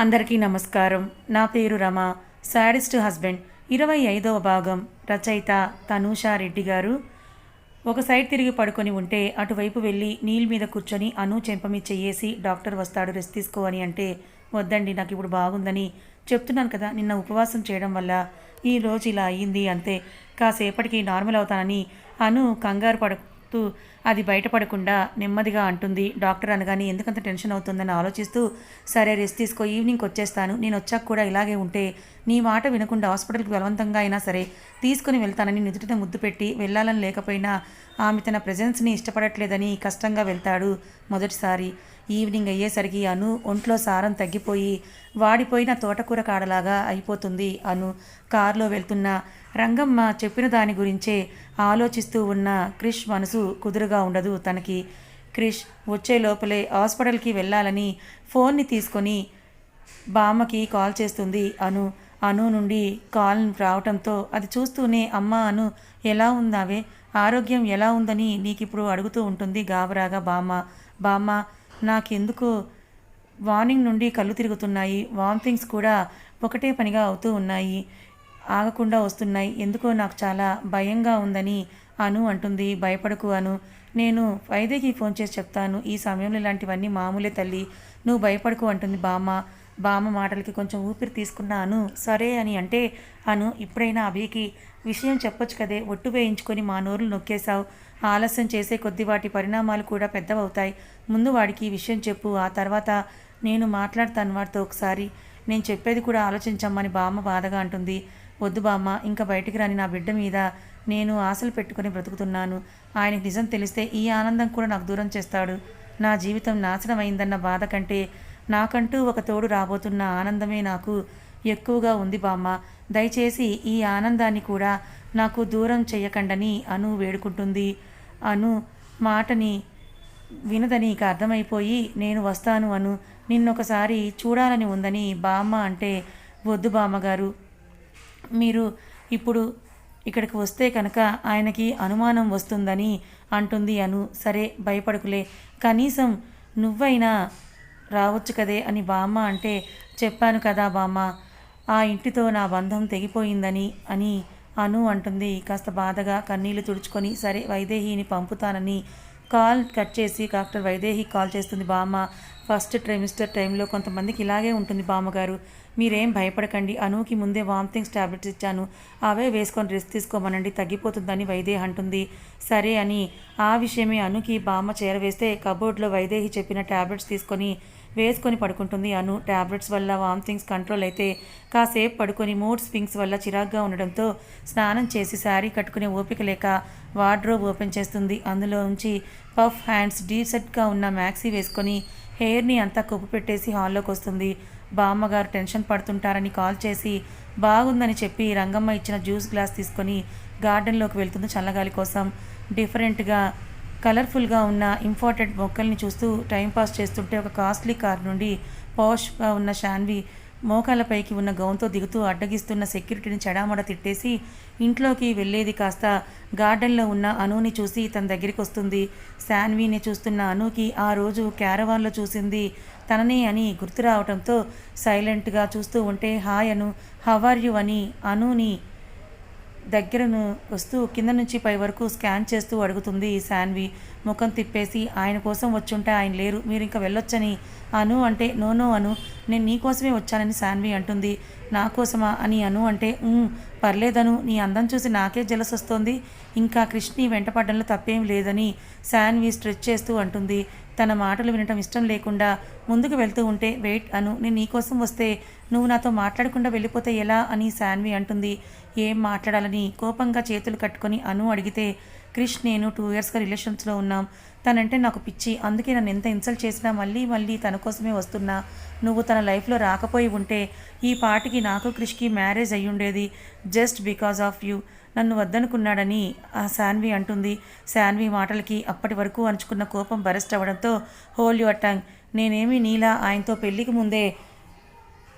అందరికీ నమస్కారం. నా పేరు రమ. Sadist husband. ఇరవై ఐదవ భాగం. రచయిత తనూషా రెడ్డి గారు. ఒక సైడ్ తిరిగి పడుకొని ఉంటే అటువైపు వెళ్ళి నీళ్ళ మీద కూర్చొని అను చెంపమి చెయ్యేసి డాక్టర్ వస్తాడు రెస్ట్ తీసుకో అని అంటే వద్దండి నాకు ఇప్పుడు బాగుందని చెప్తున్నాను కదా నిన్న ఉపవాసం చేయడం వల్ల ఈ రోజు ఇలా అయ్యింది అంతే కాసేపటికి నార్మల్ అవుతానని అను కంగారు పడ చెప్తూ అది బయటపడకుండా నెమ్మదిగా అంటుంది. డాక్టర్ అనగానే ఎందుకంత టెన్షన్ అవుతుందని ఆలోచిస్తూ సరే రెస్ట్ తీసుకో ఈవినింగ్కి వచ్చేస్తాను. నేను వచ్చాక కూడా ఇలాగే ఉంటే నీ మాట వినకుండా హాస్పిటల్కి బలవంతంగా అయినా సరే తీసుకుని వెళ్తానని నిదుటిన ముద్దు పెట్టి వెళ్ళాలని లేకపోయినా ఆమె తన ప్రజెన్స్ని ఇష్టపడట్లేదని కష్టంగా వెళ్తాడు మొదటిసారి. ఈవినింగ్ అయ్యేసరికి అను ఒంట్లో సారం తగ్గిపోయి వాడిపోయిన తోటకూర కాడలాగా అయిపోతుంది అను. కారులో వెళ్తున్న రంగమ్మ చెప్పిన దాని గురించే ఆలోచిస్తూ ఉన్న క్రిష్ మనసు కుదురుగా ఉండదు తనకి. క్రిష్ వచ్చే లోపలే హాస్పిటల్కి వెళ్ళాలని ఫోన్ని తీసుకొని బామ్మకి కాల్ చేస్తుంది అను. అను నుండి కాల్ రావటంతో అది చూస్తూనే అమ్మ అను ఎలా ఉందావే ఆరోగ్యం ఎలా ఉందని నీకిప్పుడు అడుగుతూ ఉంటుంది గాబరాగా బామ్మ. బామ్మ నాకెందుకు? వార్నింగ్ నుండి కళ్ళు తిరుగుతున్నాయి. వామిటింగ్స్ కూడా ఒకటే పనిగా అవుతూ ఉన్నాయి. ఆగకుండా వస్తున్నాయి. ఎందుకో నాకు చాలా భయంగా ఉందని అను అంటుంది. భయపడకు అను. నేను వైదేకి ఫోన్ చేసి చెప్తాను. ఈ సమయంలో ఇలాంటివన్నీ మామూలే తల్లి. నువ్వు భయపడకు అంటుంది బామ్మ. బామ్మ మాటలకి కొంచెం ఊపిరి తీసుకున్నాను సరే అని అంటే అను ఇప్పుడైనా అభికి విషయం చెప్పొచ్చు కదే. ఒట్టు వేయించుకొని మా నోరులు నొక్కేశావు. ఆలస్యం చేసే కొద్ది వాటి పరిణామాలు కూడా పెద్దవవుతాయి. ముందు వాడికి ఈ విషయం చెప్పు ఆ తర్వాత నేను మాట్లాడతాను వాడితో ఒకసారి. నేను చెప్పేది కూడా ఆలోచించమ్మని బామ్మ బాధగా అంటుంది. వద్దు బామ్మ ఇంకా బయటికి రాని నా బిడ్డ మీద నేను ఆశలు పెట్టుకుని బ్రతుకుతున్నాను. ఆయనకి నిజం తెలిస్తే ఈ ఆనందం కూడా నాకు దూరం చేస్తాడు. నా జీవితం నాశనం అయిందన్న బాధ కంటే నాకంటూ ఒక తోడు రాబోతున్న ఆనందమే నాకు ఎక్కువగా ఉంది బామ్మ. దయచేసి ఈ ఆనందాన్ని కూడా నాకు దూరం చెయ్యకండని అను వేడుకుంటుంది. అను మాటని వినదని అర్థమైపోయి నేను వస్తాను అను. నిన్నొకసారి చూడాలని ఉందని బామ్మ అంటే వద్దు బామ్మగారు. మీరు ఇప్పుడు ఇక్కడికి వస్తే కనుక ఆయనకి అనుమానం వస్తుందని అంటుంది అను. సరే భయపడకులే. కనీసం నువ్వైనా రావచ్చు కదే అని బామ్మ అంటే చెప్పాను కదా బామ్మ. ఆ ఇంటితో నా బంధం తెగిపోయిందని అని అను అంటుంది. కాస్త బాధగా కన్నీళ్ళు తుడుచుకొని సరే వైదేహిని పంపుతానని కాల్ కట్ చేసి డాక్టర్ వైదేహి కాల్ చేస్తుంది బామ్మ. ఫస్ట్ ట్రైమిస్టర్ టైంలో కొంతమందికి ఇలాగే ఉంటుంది బామ్మగారు. మీరేం భయపడకండి. అనుకి ముందే వామిటింగ్స్ టాబ్లెట్స్ ఇచ్చాను. అవే వేసుకొని రెస్ట్ తీసుకోమనండి తగ్గిపోతుందని వైదేహి అంటుంది. సరే అని. ఆ విషయమే అనుకి బామ్మ చేరవేస్తే కబోర్డ్లో వైదేహి చెప్పిన టాబ్లెట్స్ తీసుకొని వేసుకొని పడుకుంటుంది. అను టాబ్లెట్స్ వల్ల వామిటింగ్స్ కంట్రోల్ అయితే కాసేపు పడుకొని మూడ్ స్వింగ్స్ వల్ల చిరాగ్గా ఉండడంతో స్నానం చేసి శారీ కట్టుకునే ఓపిక లేక వార్డ్రోబ్ ఓపెన్ చేస్తుంది. అందులో ఉంచి పఫ్ హ్యాండ్స్ డీసెట్గా ఉన్న మ్యాక్సీ వేసుకొని హెయిర్ని అంతా కుప్పు పెట్టేసి హాల్లోకి వస్తుంది. బామ్మగారు టెన్షన్ పడుతుంటారని కాల్ చేసి బాగుందని చెప్పి రంగమ్మ ఇచ్చిన జ్యూస్ గ్లాస్ తీసుకొని గార్డెన్లోకి వెళ్తుంది చల్లగాలి కోసం. డిఫరెంట్గా కలర్ఫుల్గా ఉన్న ఇంపార్టెంట్ మొక్కల్ని చూస్తూ టైంపాస్ చేస్తుంటే ఒక కాస్ట్లీ కార్ నుండి పాష్గా ఉన్న శాన్వి మోకాళ్ళపైకి ఉన్న గౌన్తో దిగుతూ అడ్డగిస్తున్న సెక్యూరిటీని చెడామడ తిట్టేసి ఇంట్లోకి వెళ్ళేది కాస్త గార్డెన్లో ఉన్న అనుని చూసి తన దగ్గరికి వస్తుంది. శాన్వీని చూస్తున్న అనుకి ఆ రోజు క్యారవాన్లో చూసింది తననే అని గుర్తు రావడంతో సైలెంట్గా చూస్తూ ఉంటే హాయ్ అను హవర్ యు? అని అనుని దగ్గరను వస్తూ కింద నుంచి పై వరకు స్కాన్ చేస్తూ అడుగుతుంది శాన్వి. ముఖం తిప్పేసి ఆయన కోసం వచ్చుంటే ఆయన లేరు మీరు ఇంకా వెళ్ళొచ్చని. అను అంటే నో నో అను నేను నీ కోసమే వచ్చానని శాన్వి అంటుంది. నా కోసమా? అని అను అంటే పర్లేదను నీ అందం చూసి నాకే జలస్ వస్తోంది. ఇంకా కృష్ణి వెంటపడడంలో తప్పేం లేదని శాన్వి స్ట్రెచ్ చేస్తూ అంటుంది. తన మాటలు వినటం ఇష్టం లేకుండా ముందుకు వెళ్తూ ఉంటే వెయిట్ అను నేను నీకోసం వస్తే నువ్వు నాతో మాట్లాడకుండా వెళ్ళిపోతే ఎలా? అని శాన్వి అంటుంది. ఏం మాట్లాడాలని కోపంగా చేతులు కట్టుకొని అను అడిగితే క్రిష్ నేను టూ ఇయర్స్గా రిలేషన్స్లో ఉన్నాం. తనంటే నాకు పిచ్చి. అందుకే నన్ను ఎంత ఇన్సల్ట్ చేసినా మళ్ళీ మళ్ళీ తన కోసమే వస్తున్నా. నువ్వు తన లైఫ్లో రాకపోయి ఉంటే ఈ పాటికి నాకు క్రిష్కి మ్యారేజ్ అయ్యుండేది జస్ట్ బికాజ్ ఆఫ్ యూ. నన్ను వద్దనుకున్నాడని ఆ శాన్వి అంటుంది. శాన్వి మాటలకి అప్పటి వరకు అంచుకున్న కోపం బరెస్ట్ అవ్వడంతో హోల్ యువర్ టంగ్. నేనేమి నీలా ఆయనతో పెళ్ళికి ముందే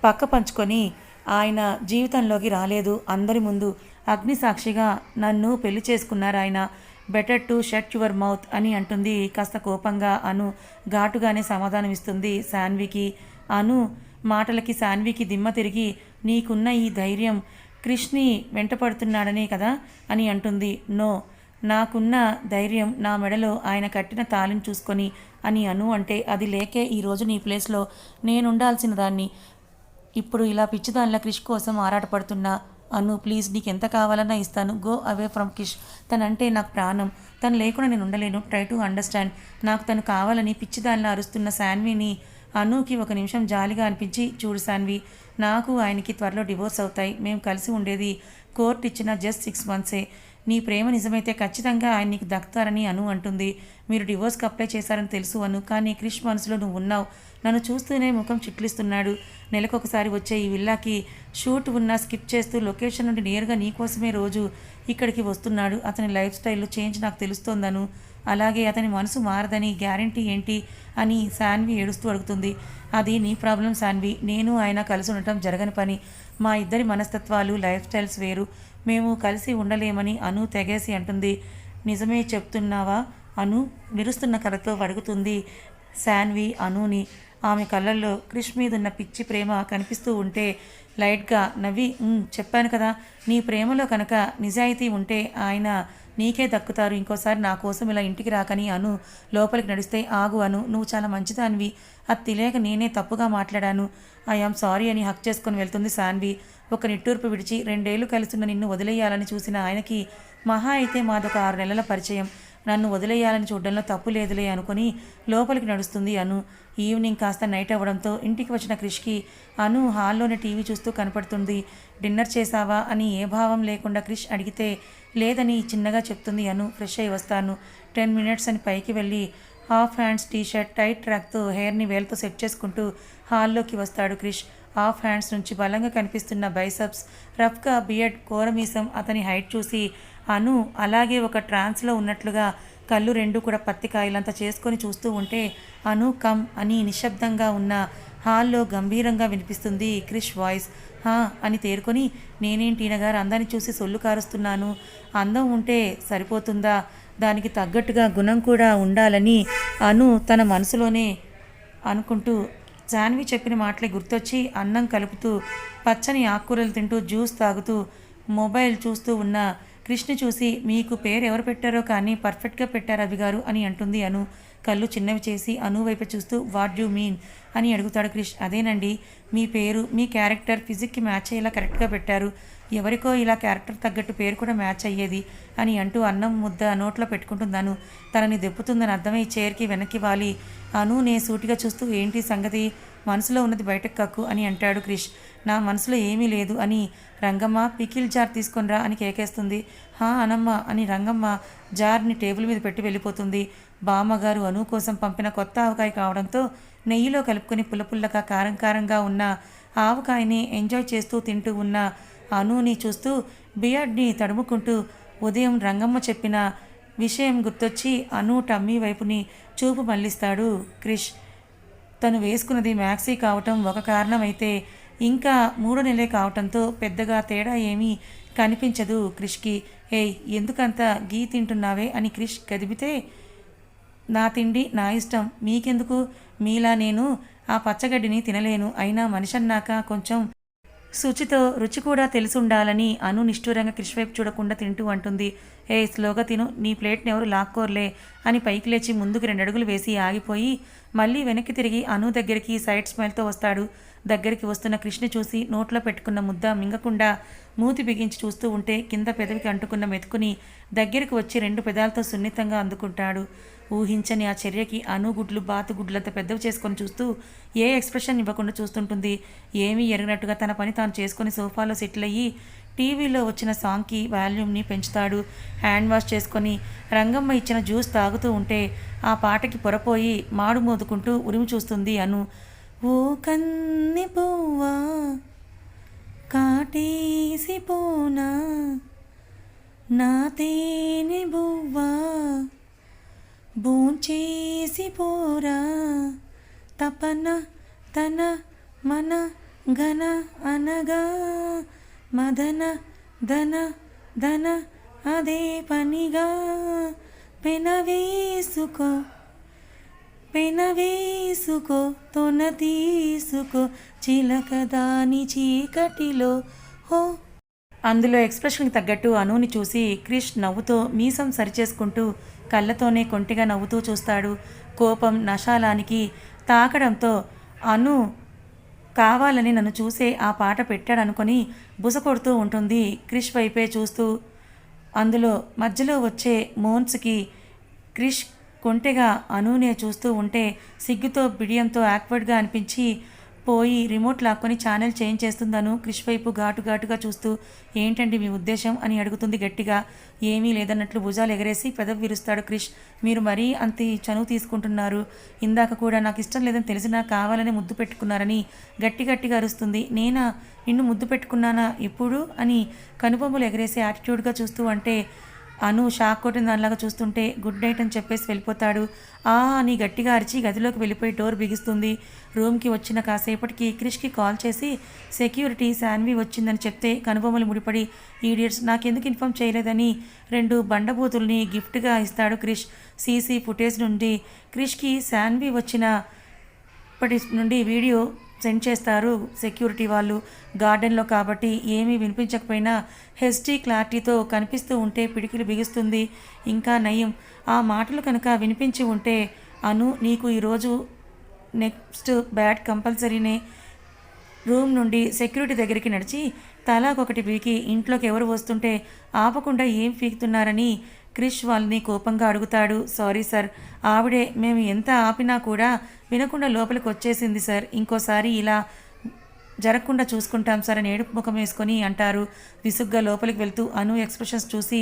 పక్క పంచుకొని ఆయన జీవితంలోకి రాలేదు. అందరి ముందు అగ్ని సాక్షిగా నన్ను పెళ్ళి చేసుకున్నారు ఆయన. Better to shut your mouth అని అంటుంది. కాస్త కోపంగా అను ఘాటుగానే సమాధానం ఇస్తుంది శాన్వికి. అను మాటలకి శాన్వికి దిమ్మ తిరిగి నీకున్న ఈ ధైర్యం క్రిష్ని వెంటపడుతున్నాడనే కదా అని అంటుంది. నో నాకున్న ధైర్యం నా మెడలో ఆయన కట్టిన తాళిని చూసుకొని అని అను అంటే అది లేకే ఈరోజు నీ ప్లేస్లో నేనుండాల్సిన దాన్ని. ఇప్పుడు ఇలా పిచ్చిదానిలా క్రిష్ కోసం ఆరాటపడుతున్నా అను ప్లీజ్ నీకు ఎంత కావాలన్నా ఇస్తాను. గో అవే ఫ్రమ్ కిష్ తనంటే నాకు ప్రాణం. తను లేకుండా నేను ఉండలేను. Try to understand. నాకు తను కావాలని పిచ్చిదానిలా అరుస్తున్న శాన్విని అనుకి ఒక నిమిషం జాలిగా అనిపించి చూడు శాన్వి నాకు ఆయనకి త్వరలో డివోర్స్ అవుతాయి. మేము కలిసి ఉండేది కోర్టు ఇచ్చిన జస్ట్ సిక్స్ మంత్సే. నీ ప్రేమ నిజమైతే ఖచ్చితంగా ఆయన నీకు దక్కుతారని అను అంటుంది. మీరు డివోర్స్కి అప్లై చేశారని తెలుసు అను కానీ క్రిష్ మనసులో నువ్వు ఉన్నావు. నన్ను చూస్తూనే ముఖం చిట్లిస్తున్నాడు. నెలకొకసారి వచ్చే ఈ విల్లాకి షూట్ ఉన్నా స్కిప్ చేస్తూ లొకేషన్ నుండి నేరుగా నీకోసమే రోజు ఇక్కడికి వస్తున్నాడు. అతని లైఫ్ స్టైల్లో చేంజ్ నాకు తెలుస్తోందను. అలాగే అతని మనసు మారదని గ్యారంటీ ఏంటి అని శాన్వి ఏడుస్తూ అడుగుతుంది. అది నీ ప్రాబ్లం శాన్వి. నేను ఆయన కలిసి ఉండటం జరగని పని. మా ఇద్దరి మనస్తత్వాలు లైఫ్ స్టైల్స్ వేరు. మేము కలిసి ఉండలేమని అను తెగేసి అంటుంది. నిజమే చెప్తున్నావా? అను విరుస్తున్న కలతో అడుగుతుంది శాన్వి అనుని ఆమె కళ్ళల్లో క్రిష్ మీదున్న పిచ్చి ప్రేమ కనిపిస్తూ ఉంటే లైట్గా నవ్వి చెప్పాను కదా నీ ప్రేమలో కనుక నిజాయితీ ఉంటే ఆయన నీకే దక్కుతారు. ఇంకోసారి నా కోసం ఇలా ఇంటికి రాకని అను లోపలికి నడిస్తే ఆగు అను నువ్వు చాలా మంచిదానివి. అది తెలియక నేనే తప్పుగా మాట్లాడాను. ఐఆమ్ సారీ అని హక్ చేసుకొని వెళ్తుంది శాన్వి. ఒక నిట్టూర్పు విడిచి రెండేళ్ళు కలిసిన నిన్ను వదిలేయాలని చూసిన ఆయనకి మహా అయితే మాదొక ఆరు నెలల పరిచయం. నన్ను వదిలేయాలని చూడడంలో తప్పు లేదులే అనుకుని లోపలికి నడుస్తుంది అను. ఈవినింగ్ కాస్త నైట్ అవ్వడంతో ఇంటికి వచ్చిన క్రిష్కి అను హాల్లోనే టీవీ చూస్తూ కనపడుతుంది. డిన్నర్ చేశావా అని ఏ భావం లేకుండా క్రిష్ అడిగితే లేదని చిన్నగా చెప్తుంది అను. ఫ్రెష్ అయి వస్తాను. టెన్ మినిట్స్ అని పైకి వెళ్ళి half hands T shirt tight ట్రాక్తో హెయిర్ని వేలతో సెట్ చేసుకుంటూ హాల్లోకి వస్తాడు క్రిష్. హాఫ్ హ్యాండ్స్ నుంచి బలంగా కనిపిస్తున్న బైసప్స్ రఫ్గా బియర్డ్ కోరమీసం అతని హైట్ చూసి అను అలాగే ఒక ట్రాన్స్లో ఉన్నట్లుగా కళ్ళు రెండు కూడా పత్తికాయలంతా చేసుకొని చూస్తూ ఉంటే అను కమ్ అని నిశ్శబ్దంగా ఉన్న హాల్లో గంభీరంగా వినిపిస్తుంది క్రిష్ వాయిస్. హా అని తేరుకొని నేనేంటినగారు అందాన్ని చూసి సొల్లు కారుస్తున్నాను. అందం ఉంటే సరిపోతుందా? దానికి తగ్గట్టుగా గుణం కూడా ఉండాలని అను తన మనసులోనే అనుకుంటూ జాన్వి చెప్పిన మాటలే గుర్తొచ్చి అన్నం కలుపుతూ పచ్చని ఆకుకూరలు తింటూ జ్యూస్ తాగుతూ మొబైల్ చూస్తూ ఉన్న కృష్ణ చూసి మీకు పేరు ఎవరు పెట్టారో కానీ పర్ఫెక్ట్గా పెట్టారు అవి గారు అని అంటుంది అను. కళ్ళు చిన్నవి చేసి అను వైపు చూస్తూ వాట్ యు మీన్ అని అడుగుతాడు క్రిష్. అదేనండి మీ పేరు మీ క్యారెక్టర్ ఫిజిక్కి మ్యాచ్ అయ్యేలా కరెక్ట్గా పెట్టారు. ఎవరికో ఇలా క్యారెక్టర్ తగ్గట్టు పేరు కూడా మ్యాచ్ అయ్యేది అని అంటూ అన్నం ముద్ద నోట్లో పెట్టుకుంటున్నాను తనని దెప్పుతుందని అర్థమై చైర్కి వెనక్కి వాలి. అను నే సూటిగా చూస్తూ ఏంటి సంగతి? మనసులో ఉన్నది బయటకు కక్కు అని అంటాడు క్రిష్. నా మనసులో ఏమీ లేదు అని రంగమ్మ పికిల్ జార్ తీసుకొనిరా అని కేకేస్తుంది. హా అనమ్మ అని రంగమ్మ జార్ని టేబుల్ మీద పెట్టి వెళ్ళిపోతుంది. బామ్మగారు అను కోసం పంపిన కొత్త ఆవకాయ కావడంతో నెయ్యిలో కలుపుకొని పుల్లపుల్లగా కారం కారంగా ఉన్న ఆవకాయని ఎంజాయ్ చేస్తూ తింటూ ఉన్న అనుని చూస్తూ బియర్డ్ని తడుముకుంటూ ఉదయం రంగమ్మ చెప్పిన విషయం గుర్తొచ్చి అను టమ్మీ వైపుని చూపు మళ్ళిస్తాడు క్రిష్. తను వేసుకున్నది మ్యాక్సీ కావటం ఒక కారణమైతే ఇంకా మూడో నెలే కావటంతో పెద్దగా తేడా ఏమీ కనిపించదు క్రిష్కి. ఏయ్ ఎందుకంత గీ తింటున్నావే అని క్రిష్ కదిపితే నా తిండి నా ఇష్టం. మీకెందుకు? మీలా నేను ఆ పచ్చగడ్డిని తినలేను. అయినా మనిషన్నాక కొంచెం శుచితో రుచి కూడా తెలుసుండాలని అను నిష్ఠూరంగా క్రిష్ వైపు చూడకుండా తింటూ అంటుంది. ఏ స్లోగా తిను. నీ ప్లేట్ని ఎవరు లాక్కోర్లే అని పైకి లేచి ముందుకు రెండు అడుగులు వేసి ఆగిపోయి మళ్ళీ వెనక్కి తిరిగి అను దగ్గరికి సైడ్ స్మైల్తో వస్తాడు. దగ్గరికి వస్తున్న కృష్ణ చూసి నోట్లో పెట్టుకున్న ముద్ద మింగకుండా మూతి బిగించి చూస్తూ ఉంటే కింద పెదవికి అంటుకున్న మెతుకుని దగ్గరికి వచ్చి రెండు పెదాలతో సున్నితంగా అందుకుంటాడు. ఊహించని ఆ చర్యకి అనుగుడ్లు బాతుగుడ్లంత పెద్దవి చేసుకొని చూస్తూ ఏ ఎక్స్ప్రెషన్ ఇవ్వకుండా చూస్తుంటుంది. ఏమీ ఎరగనట్టుగా తన పని తాను చేసుకొని సోఫాలో సెటిల్ అయ్యి టీవీలో వచ్చిన సాంగ్కి వాల్యూమ్ని పెంచుతాడు. హ్యాండ్ వాష్ చేసుకొని రంగమ్మ ఇచ్చిన జ్యూస్ తాగుతూ ఉంటే ఆ పాటకి పొరపోయి మాడు మోదుకుంటూ ఉరిమి చూస్తుంది అను. ఓ కన్ని పువ్వా కాటేసి పోనా నా తేనె బువ్వా భూంచేసి పోరా తపన తన మన ఘన అనగా మదన ధన ధన అదే పనిగా పెనవేసుకో పెనవేసుకో తొన తీసుకో చిలక దాని చీకటిలో. హో. అందులో ఎక్స్ప్రెషన్కి తగ్గట్టు అనుని చూసి క్రిష్ నవ్వుతో మీసం సరిచేసుకుంటూ కళ్ళతోనే కొంటిగా నవ్వుతూ చూస్తాడు. కోపం నశాలానికి తాకడంతో అను కావాలని నన్ను చూసే ఆ పాట పెట్టాడనుకొని బుస కొడుతూ ఉంటుంది క్రిష్ వైపే చూస్తూ. అందులో మధ్యలో వచ్చే మోన్స్కి క్రిష్ కొంటెగా అనూనే చూస్తూ ఉంటే సిగ్గుతో బిడియంతో యాక్వర్డ్గా అనిపించి పోయి రిమోట్ లాక్కొని ఛానల్ చేంజ్ చేస్తుందను క్రిష్ వైపు ఘాటు ఘాటుగా చూస్తూ. ఏంటండి మీ ఉద్దేశం? అని అడుగుతుంది గట్టిగా. ఏమీ లేదన్నట్లు భుజాలు ఎగరేసి పెదవి విరుస్తాడు క్రిష్. మీరు మరీ అంత చనువు తీసుకుంటున్నారు. ఇందాక కూడా నాకు ఇష్టం లేదని తెలిసినా కావాలని ముద్దు పెట్టుకున్నారని గట్టి గట్టిగా అరుస్తుంది. నేనా? నిన్ను ముద్దు పెట్టుకున్నానా? ఎప్పుడు? అని కనుబొమ్మలు ఎగరేసి యాటిట్యూడ్గా చూస్తూ అంటే అను షాక్ కొట్టిన దానిలాగా చూస్తుంటే గుడ్ నైట్ అని చెప్పేసి వెళ్ళిపోతాడు. ఆ అని గట్టిగా అరిచి గదిలోకి వెళ్ళిపోయి డోర్ బిగిస్తుంది. రూమ్కి వచ్చిన కాసేపటికి క్రిష్కి కాల్ చేసి సెక్యూరిటీ శాన్వి వచ్చిందని చెప్తే కనుబొమ్మలు ముడిపడి ఈడియట్స్ నాకెందుకు ఇన్ఫామ్ చేయలేదని రెండు బండబూతుల్ని గిఫ్ట్గా ఇస్తాడు క్రిష్. సీసీ ఫుటేజ్ నుండి క్రిష్కి శాన్వి వచ్చిన ఇప్పటి నుండి వీడియో సెండ్ చేస్తారు సెక్యూరిటీ వాళ్ళు గార్డెన్లో కాబట్టి ఏమీ వినిపించకపోయినా హెచ్డీ క్లారిటీతో కనిపిస్తూ ఉంటే పిడికిలు బిగుస్తుంది ఇంకా నయం. ఆ మాటలు కనుక వినిపించి ఉంటే అను నీకు ఈరోజు నెక్స్ట్ బ్యాట్ కంపల్సరీనే రూమ్ నుండి సెక్యూరిటీ దగ్గరికి నడిచి తలాకొకటి పీకి ఇంట్లోకి ఎవరు వస్తుంటే ఆపకుండా ఏం పీకుతున్నారని క్రిష్ వాళ్ళని కోపంగా అడుగుతాడు. సారీ సార్ ఆవిడే మేము ఎంత ఆపినా కూడా వినకుండా లోపలికి వచ్చేసింది సార్. ఇంకోసారి ఇలా జరగకుండా చూసుకుంటాం సార్ అని ఏడుపు ముఖం వేసుకొని అంటారు. విసుగ్గా లోపలికి వెళ్తూ అను ఎక్స్ప్రెషన్స్ చూసి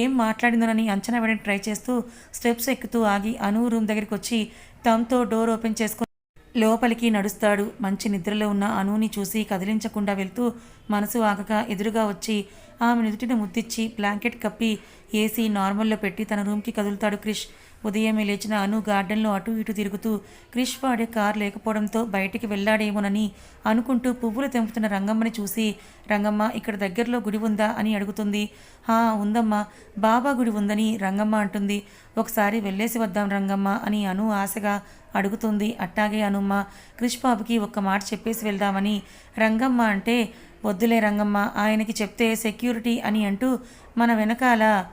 ఏం మాట్లాడిందోనని అంచనా వేయడానికి ట్రై చేస్తూ స్టెప్స్ ఎక్కుతూ ఆగి అను రూమ్ దగ్గరికి వచ్చి తమతో డోర్ ఓపెన్ చేసుకొని లోపలికి నడుస్తాడు. మంచి నిద్రలో ఉన్న అనుని చూసి కదిలించకుండా వెళ్తూ మనసు ఆగక ఎదురుగా వచ్చి ఆమె నుదుటిని ముద్దిచ్చి బ్లాంకెట్ కప్పి ఏసీ నార్మల్లో పెట్టి తన రూమ్కి కదులుతాడు క్రిష్. ఉదయమే లేచిన అను గార్డెన్లో అటు ఇటు తిరుగుతూ క్రిష్ వాడే కార్ లేకపోవడంతో బయటికి వెళ్ళాడేమోనని అనుకుంటూ పువ్వులు తెంపుతున్న రంగమ్మని చూసి రంగమ్మ ఇక్కడ దగ్గరలో గుడి ఉందా? అని అడుగుతుంది. హా ఉందమ్మా. బాబా గుడి ఉందని రంగమ్మ అంటుంది. ఒకసారి వెళ్ళేసి వద్దాం రంగమ్మ అని అను ఆశగా అడుగుతుంది. అట్టాగే అనుమ్మ క్రిష్ బాబుకి ఒక్క మాట చెప్పేసి వెళ్దామని. రంగమ్మ అంటే వద్దులే రంగమ్మ ఆయనకి చెప్తే సెక్యూరిటీ అని అంటూ మన వెనకాల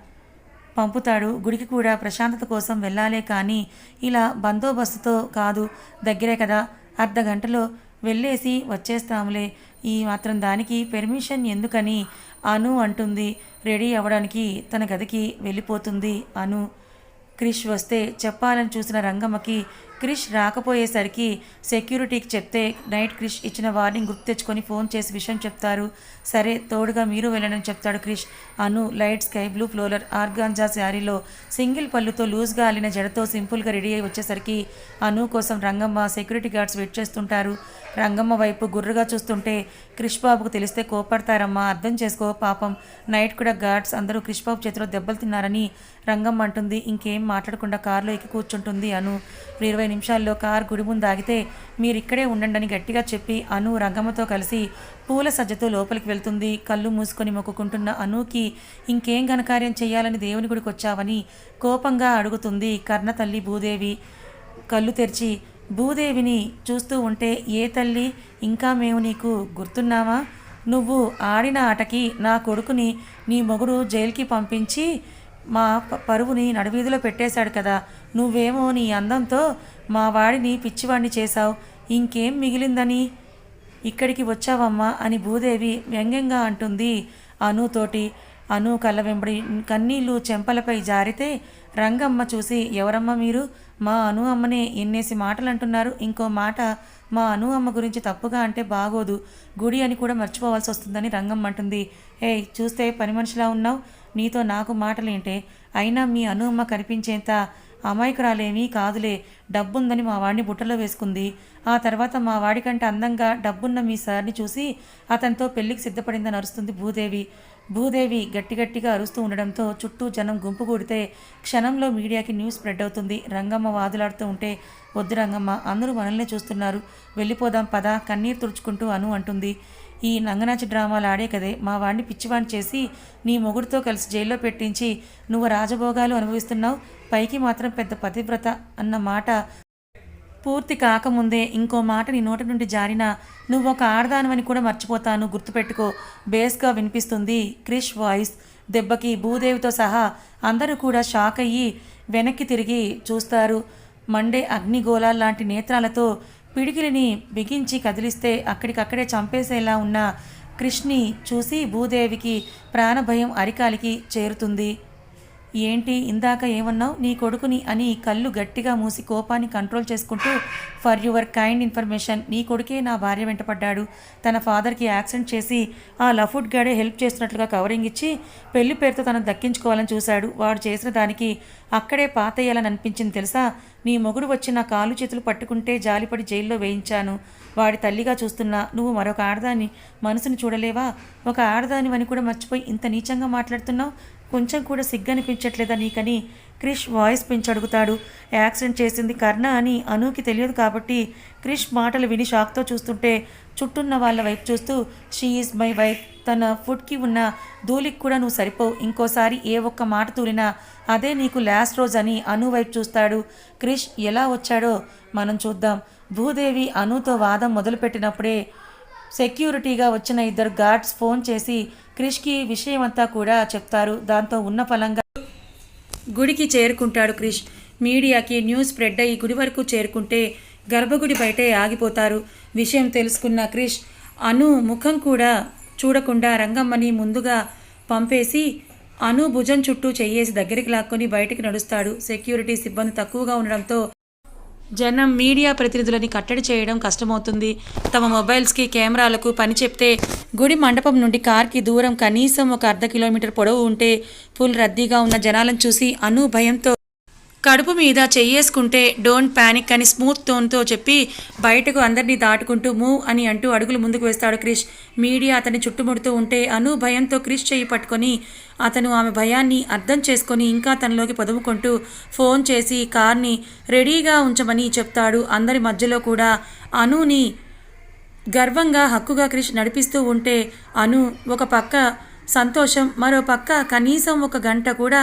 పంపుతాడు. గుడికి కూడా ప్రశాంతత కోసం వెళ్ళాలే కానీ ఇలా బందోబస్తుతో కాదు దగ్గరే కదా. అర్ధ గంటలో వెళ్ళేసి వచ్చేస్తాములే. ఈ మాత్రం దానికి పెర్మిషన్ ఎందుకని అను అంటుంది. రెడీ అవ్వడానికి తన గదికి వెళ్ళిపోతుంది అను. క్రిష్ వస్తే చెప్పాలని చూసిన రంగమ్మకి క్రిష్ రాకపోయేసరికి సెక్యూరిటీకి చెప్తే నైట్ క్రిష్ ఇచ్చిన వార్నింగ్ గుర్తు తెచ్చుకొని ఫోన్ చేసి విషయం చెప్తారు. సరే తోడుగా మీరు వెళ్ళనని చెప్తాడు Krish. Anu light sky blue floral organza శారీలో సింగిల్ పళ్ళుతో లూజ్గా అల్లిన జడతో సింపుల్గా రెడీ అయి వచ్చేసరికి అను కోసం రంగమ్మ సెక్యూరిటీ గార్డ్స్ వెయిట్ చేస్తుంటారు. రంగమ్మ వైపు గుర్రుగా చూస్తుంటే క్రిష్ బాబుకు తెలిస్తే కోపడతారమ్మా అర్థం చేసుకో పాపం. నైట్ కూడా గార్డ్స్ అందరూ క్రిష్ బాబు చేతిలో దెబ్బలు తిన్నారని రంగమ్మ అంటుంది. ఇంకేం మాట్లాడకుండా కారులో ఎక్కి కూర్చుంటుంది అను. ఇరవై నిమిషాల్లో కార్ గుడి ముందు ఆగితే మీరు ఇక్కడే ఉండండి అని గట్టిగా చెప్పి అను రంగమ్మతో కలిసి పూల సజ్జతో లోపలికి వెళ్తుంది. కళ్ళు మూసుకొని మొక్కుకుంటున్న అనుకి ఇంకేం ఘనకార్యం చేయాలని దేవుని గుడికి వచ్చావని కోపంగా అడుగుతుంది కర్ణ తల్లి భూదేవి. కళ్ళు తెరిచి భూదేవిని చూస్తూ ఉంటే ఏ తల్లి? ఇంకా మేము నీకు గుర్తున్నావా నువ్వు ఆడిన ఆటకి నా కొడుకుని నీ మొగుడు జైలుకి పంపించి మా పరువుని నడువీధిలో పెట్టేశాడు కదా. నువ్వేమో నీ అందంతో మా వాడిని పిచ్చివాడిని చేశావు. ఇంకేం మిగిలిందని? ఇక్కడికి వచ్చావమ్మా అని భూదేవి వ్యంగ్యంగా అంటుంది. అనుతోటి అను కళ్ళ వెంబడి కన్నీళ్ళు చెంపలపై జారితే రంగమ్మ చూసి ఎవరమ్మ మీరు? మా అను అమ్మనే ఎన్నేసి మాటలు అంటున్నారు ఇంకో మాట మా అను అమ్మ గురించి తప్పుగా అంటే బాగోదు. గుడి అని కూడా మర్చిపోవాల్సి వస్తుందని రంగమ్మ అంటుంది. ఏయ్ చూస్తే పని మనిషిలా ఉన్నావు. నీతో నాకు మాటలేంటే అయినా మీ అను అమ్మ కనిపించేంత అమాయకురాలేమీ కాదులే. డబ్బుందని మా వాడిని బుట్టలో వేసుకుంది. ఆ తర్వాత మా వాడికంటే అందంగా డబ్బున్న మీ సార్ని చూసి అతనితో పెళ్ళికి సిద్ధపడిందని అరుస్తుంది భూదేవి. భూదేవి గట్టి గట్టిగా అరుస్తూ ఉండడంతో చుట్టూ జనం గుంపు కూడితే క్షణంలో మీడియాకి న్యూస్ స్ప్రెడ్ అవుతుంది. రంగమ్మ వాదులాడుతూ ఉంటే వద్దు రంగమ్మ అందరూ మనల్నే చూస్తున్నారు. వెళ్ళిపోదాం పద కన్నీరు తుడుచుకుంటూ అను అంటుంది. ఈ నంగనాచి డ్రామాలు ఆడే కదే. మా వాడిని పిచ్చివాణ్ణి చేసి నీ మొగుడితో కలిసి జైల్లో పెట్టించి నువ్వు రాజభోగాలు అనుభవిస్తున్నావు. పైకి మాత్రం పెద్ద పతివ్రత అన్న మాట పూర్తి కాకముందే ఇంకో మాట నీ నోటి నుండి జారినా. నువ్వు ఒక ఆడదానవని కూడా మర్చిపోతాను. గుర్తుపెట్టుకో. బేస్గా వినిపిస్తుంది క్రిష్ వాయిస్. దెబ్బకి భూదేవితో సహా అందరూ కూడా షాక్ అయ్యి వెనక్కి తిరిగి చూస్తారు. మండే అగ్నిగోళాల లాంటి నేత్రాలతో పిడికిలిని బిగించి కదిలిస్తే అక్కడికక్కడే చంపేసేలా ఉన్న కృష్ణి చూసి భూదేవికి ప్రాణభయం అరికాలికి చేరుతుంది. ఏంటి ఇందాక ఏమన్నావు? నీ కొడుకుని అని కళ్ళు గట్టిగా మూసి కోపాన్ని కంట్రోల్ చేసుకుంటూ ఫర్ యువర్ కైండ్ ఇన్ఫర్మేషన్ నీ కొడుకే నా భార్య వెంటపడ్డాడు తన ఫాదర్కి యాక్సిడెంట్ చేసి ఆ లఫుడ్ గాడే హెల్ప్ చేస్తున్నట్లుగా కవరింగ్ ఇచ్చి పెళ్ళి పేరుతో తనను దక్కించుకోవాలని చూశాడు. వాడు చేసిన దానికి అక్కడే పాతయ్యాలని అనిపించింది తెలుసా? నీ మొగుడు వచ్చి నా కాలు చేతులు పట్టుకుంటే జాలిపడి జైల్లో వేయించాను. వాడి తల్లిగా చూస్తున్నా నువ్వు మరొక ఆడదాని మనసుని చూడలేవా? ఒక ఆడదానివని కూడా మర్చిపోయి ఇంత నీచంగా మాట్లాడుతున్నావు? కొంచెం కూడా సిగ్గనిపించట్లేదా నీకని? క్రిష్ వాయిస్ పెంచి అడుగుతాడు. యాక్సిడెంట్ చేసింది కర్ణ అని అనూకి తెలియదు కాబట్టి క్రిష్ మాటలు విని షాక్తో చూస్తుంటే చుట్టూన్న వాళ్ళ వైపు చూస్తూ షీ ఈజ్ మై వైఫ్ తన ఫుడ్కి ఉన్న ధూళికి కూడా నువ్వు సరిపోవు. ఇంకోసారి ఏ ఒక్క మాట తూలినా అదే నీకు లాస్ట్ రోజు అని అను వైపు చూస్తాడు. క్రిష్ ఎలా వచ్చాడో మనం చూద్దాం. భూదేవి అనుతో వాదం మొదలుపెట్టినప్పుడే సెక్యూరిటీగా వచ్చిన ఇద్దరు గార్డ్స్ ఫోన్ చేసి క్రిష్కి విషయమంతా కూడా చెప్తారు. దాంతో ఉన్న ఫలంగా గుడికి చేరుకుంటాడు క్రిష్. మీడియాకి న్యూస్ స్ప్రెడ్ అయ్యి గుడి వరకు చేరుకుంటే గర్భగుడి బయటే ఆగిపోతారు. విషయం తెలుసుకున్న క్రిష్ అను ముఖం కూడా చూడకుండా రంగమ్మని ముందుగా పంపేసి అను భుజం చుట్టూ చెయ్యేసి దగ్గరికి లాక్కొని బయటికి నడుస్తాడు. సెక్యూరిటీ సిబ్బంది తక్కువగా ఉండడంతో జనం మీడియా ప్రతినిధులని కట్టడి చేయడం కష్టమవుతుంది. తమ మొబైల్స్కి కెమెరాలకు పని చెప్తే గుడి మండపం నుండి కార్కి దూరం కనీసం ఒక అర్ధ కిలోమీటర్ పొడవు ఉంటే ఫుల్ రద్దీగా ఉన్న జనాలను చూసి అను భయంతో కడుపు మీద చెయ్యేసుకుంటే డోంట్ ప్యానిక్ అని స్మూత్ టోన్తో చెప్పి బయటకు అందరినీ దాటుకుంటూ మూవ్ అని అంటూ అడుగులు ముందుకు వేస్తాడు క్రిష్. మీడియా అతన్ని చుట్టుముడుతూ ఉంటే అను భయంతో క్రిష్ చెయ్యి పట్టుకొని అతను ఆమె భయాన్ని అర్థం చేసుకొని ఇంకా తనలోకి పొదుముకుంటూ ఫోన్ చేసి కార్ని రెడీగా ఉంచమని చెప్తాడు. అందరి మధ్యలో కూడా అనుని గర్వంగా హక్కుగా క్రిష్ నడిపిస్తూ ఉంటే అను ఒక పక్క సంతోషం మరో పక్క కనీసం ఒక గంట కూడా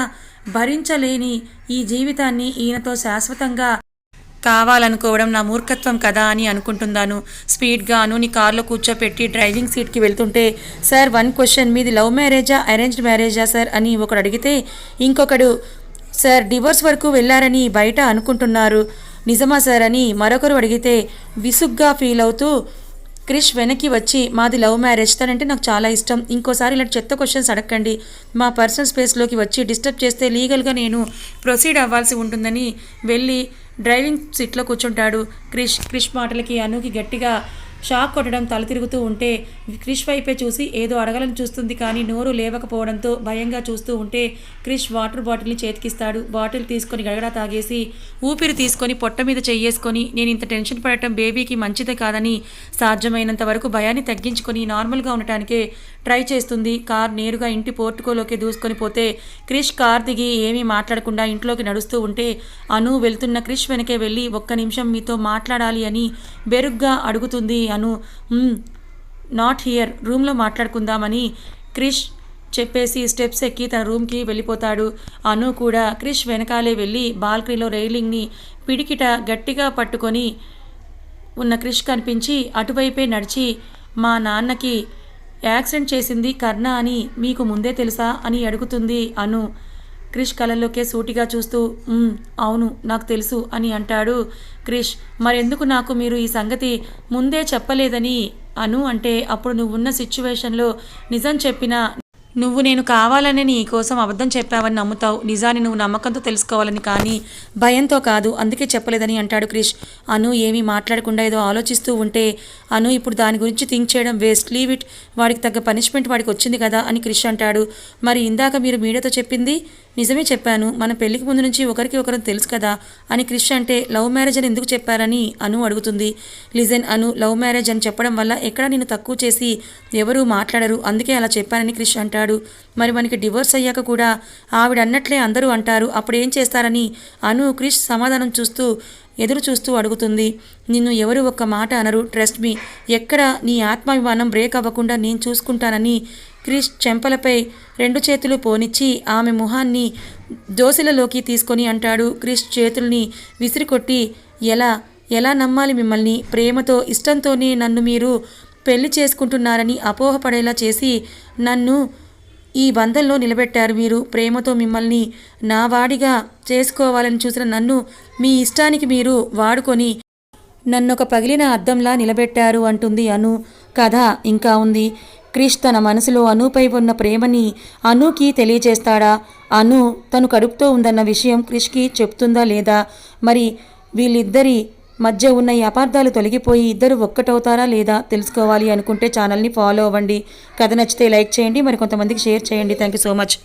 భరించలేని ఈ జీవితాన్ని ఈయనతో శాశ్వతంగా కావాలనుకోవడం నా మూర్ఖత్వం కదా అని అనుకుంటున్నాను. స్పీడ్గా అనుని కార్లో కూర్చోపెట్టి డ్రైవింగ్ సీట్కి వెళ్తుంటే సార్ వన్ క్వశ్చన్ మీది లవ్ మ్యారేజా అరేంజ్డ్ మ్యారేజా సార్? అని ఒకడు అడిగితే ఇంకొకడు సార్ డివోర్స్ వరకు వెళ్ళారని బయట అనుకుంటున్నారు. నిజమా సార్? అని మరొకరు అడిగితే విసుగ్గా ఫీల్ అవుతూ క్రిష్ వెనక్కి వచ్చి మాది లవ్ మ్యారేజ్ తనంటే నాకు చాలా ఇష్టం. ఇంకోసారి ఇలాంటి చెత్త క్వశ్చన్స్ అడగండి మా పర్సనల్ స్పేస్లోకి వచ్చి డిస్టర్బ్ చేస్తే లీగల్గా నేను ప్రొసీడ్ అవ్వాల్సి ఉంటుందని వెళ్ళి డ్రైవింగ్ సీట్లో కూర్చుంటాడు క్రిష్. క్రిష్ మాటలకి అనుకి గట్టిగా షాక్ కొట్టడం తల తిరుగుతూ ఉంటే క్రిష్ వైపే చూసి ఏదో అడగాలని చూస్తుంది కానీ నోరు లేవకపోవడంతో భయంగా చూస్తూ ఉంటే క్రిష్ వాటర్ బాటిల్ని చేతికిస్తాడు. బాటిల్ తీసుకొని గడగడా తాగేసి ఊపిరి తీసుకొని పొట్ట మీద చెయ్యేసుకొని నేను ఇంత టెన్షన్ పడటం బేబీకి మంచిదే కాదని సాధ్యమైనంత వరకు భయాన్ని తగ్గించుకొని నార్మల్గా ఉండటానికే ట్రై చేస్తుంది. కార్ నేరుగా ఇంటి పోర్టుకోలోకి దూసుకొని పోతే క్రిష్ కార్ దిగి ఏమీ మాట్లాడకుండా ఇంట్లోకి నడుస్తూ ఉంటే అను వెళ్తున్న క్రిష్ వెనకే వెళ్ళి ఒక్క నిమిషం మీతో మాట్లాడాలి అని బెరుగ్గా అడుగుతుంది అను నాట్ హియర్ రూమ్లో మాట్లాడుకుందామని క్రిష్ చెప్పేసి స్టెప్స్ ఎక్కి తన రూమ్కి వెళ్ళిపోతాడు. అను కూడా క్రిష్ వెనకాలే వెళ్ళి బాల్కనీలో రైలింగ్ని పిడికిట గట్టిగా పట్టుకొని ఉన్న క్రిష్ కనిపించి అటువైపే నడిచి మా నాన్నకి యాక్సిడెంట్ చేసింది కర్ణ అని మీకు ముందే తెలుసా? అని అడుగుతుంది అను. క్రిష్ కళ్ళల్లోకే సూటిగా చూస్తూ అవును నాకు తెలుసు అని అంటాడు క్రిష్. మరెందుకు నాకు మీరు ఈ సంగతి ముందే చెప్పలేదని అను అంటే అప్పుడు నువ్వున్న సిచ్యువేషన్లో నిజం చెప్పినా నువ్వు నేను కావాలనే నీ కోసం అబద్ధం చెప్పావని నమ్ముతావు. నిజాన్ని నువ్వు నమ్మకంతో తెలుసుకోవాలని కానీ భయంతో కాదు అందుకే చెప్పలేదని అంటాడు క్రిష్. అను ఏమీ మాట్లాడకుండా ఏదో ఆలోచిస్తూ ఉంటే అను ఇప్పుడు దాని గురించి థింక్ చేయడం వేస్ట్. Leave it. వాడికి తగ్గ పనిష్మెంట్ వాడికి వచ్చింది కదా అని క్రిష్ అంటాడు. మరి ఇందాక మీరు మీడియాతో చెప్పింది నిజమే చెప్పాను మన పెళ్ళికి ముందు నుంచి ఒకరికి ఒకరు తెలుసు కదా అని క్రిష్ అంటే లవ్ మ్యారేజ్ అని ఎందుకు చెప్పారని అను అడుగుతుంది. లిజన్ అను లవ్ మ్యారేజ్ అని చెప్పడం వల్ల ఎక్కడ నేను తక్కువ చేసి ఎవరూ మాట్లాడరు. అందుకే అలా చెప్పానని క్రిష్ అంటాడు. మరి మనకి డివోర్స్ అయ్యాక కూడా ఆవిడ అన్నట్లే అందరూ అంటారు. అప్పుడు ఏం చేస్తారని అను క్రిష్ సమాధానం చూస్తూ ఎదురు చూస్తూ అడుగుతుంది. నిన్ను ఎవరు ఒక్క మాట అనరు. Trust me. ఎక్కడ నీ ఆత్మాభిమానం బ్రేక్ అవ్వకుండా నేను చూసుకుంటానని క్రిష్ చెంపలపై రెండు చేతులు పోనిచ్చి ఆమె మొహాన్ని దోశలలోకి తీసుకొని అంటాడు. క్రిష్ చేతుల్ని విసిరికొట్టి ఎలా ఎలా నమ్మాలి మిమ్మల్ని? ప్రేమతో ఇష్టంతోనే నన్ను మీరు పెళ్ళి చేసుకుంటున్నారని అపోహపడేలా చేసి నన్ను ఈ బంధంలో నిలబెట్టారు మీరు. ప్రేమతో మిమ్మల్ని నా వాడిగా చేసుకోవాలని చూసిన నన్ను మీ ఇష్టానికి మీరు వాడుకొని నన్నొక పగిలిన అద్దంలా నిలబెట్టారు అంటుంది అను. కథ ఇంకా ఉంది. క్రిష్ తన మనసులో అనుపై ఉన్న ప్రేమని అనుకి తెలియజేస్తాడా? అను తను కడుపుతో ఉందన్న విషయం క్రిష్కి చెప్తుందా లేదా? మరి వీళ్ళిద్దరి మధ్య ఉన్న ఈ అపార్థాలు తొలగిపోయి ఇద్దరు ఒక్కటవుతారా లేదా తెలుసుకోవాలి అనుకుంటే ఛానల్ని ఫాలో అవ్వండి. కథ నచ్చితే లైక్ చేయండి. మరి కొంతమందికి షేర్ చేయండి. Thank you so much.